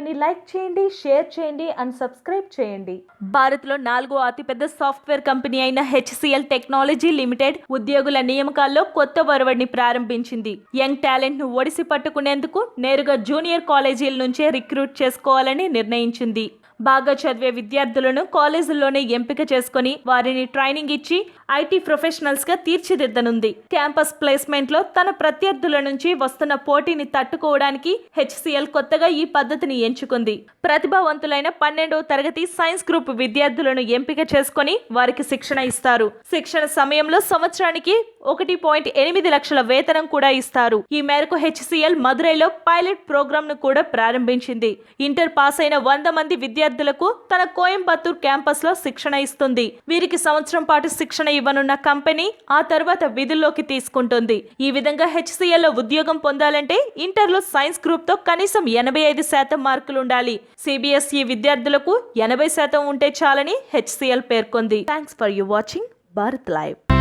Like చేయండి share చేయండి and subscribe చేయండి. భారత్లో నాలుగో అతిపెద్ద సాఫ్ట్వేర్ కంపెనీ అయిన హెచ్సిఎల్ టెక్నాలజీ లిమిటెడ్ ఉద్యోగుల నియామకాల్లో కొత్త ఒరవడిని ప్రారంభించింది. యంగ్ టాలెంట్ను ఒడిసి పట్టుకునేందుకు నేరుగా జూనియర్ కాలేజీల నుంచే రిక్రూట్ చేసుకోవాలని నిర్ణయించింది. బాగా చదివే విద్యార్థులను కాలేజీల్లోనే ఎంపిక చేసుకొని వారిని ట్రైనింగ్ ఇచ్చి ఐటీ ప్రొఫెషనల్స్గా తీర్చిదిద్దనుంది. క్యాంపస్ ప్లేస్మెంట్లో తన ప్రత్యర్థుల నుంచి వస్తున్న పోటీని తట్టుకోవడానికి హెచ్సిఎల్ కొత్తగా ఈ పద్ధతిని ఎంచుకుంది. ప్రతిభావంతులైన పన్నెండవ తరగతి సైన్స్ గ్రూప్ విద్యార్థులను ఎంపిక చేసుకొని వారికి శిక్షణ ఇస్తారు. శిక్షణ సమయంలో సంవత్సరానికి ఒకటి పాయింట్ ఎనిమిది లక్షల వేతనం కూడా ఇస్తారు. ఈ మేరకు హెచ్సిఎల్ మదురైలో పైలట్ ప్రోగ్రామ్ను కూడా ప్రారంభించింది. ఇంటర్ పాస్ అయిన వంద మంది విద్యార్థులకు తన కోయంబత్తూర్ క్యాంపస్లో శిక్షణ ఇస్తుంది. వీరికి సంవత్సరం పాటు శిక్షణ ఇవ్వనున్న కంపెనీ ఆ తర్వాత విధుల్లోకి తీసుకుంటుంది. ఈ విధంగా హెచ్సిఎల్లో ఉద్యోగం పొందాలంటే ఇంటర్లో సైన్స్ గ్రూప్తో కనీసం ఎనభై ఐదు శాతం మార్కులు ఉండాలి. సిబిఎస్ఈ విద్యార్థులకు ఎనభై శాతం ఉంటే చాలని హెచ్సిఎల్ పేర్కొంది. Thanks for you watching. Bharat live.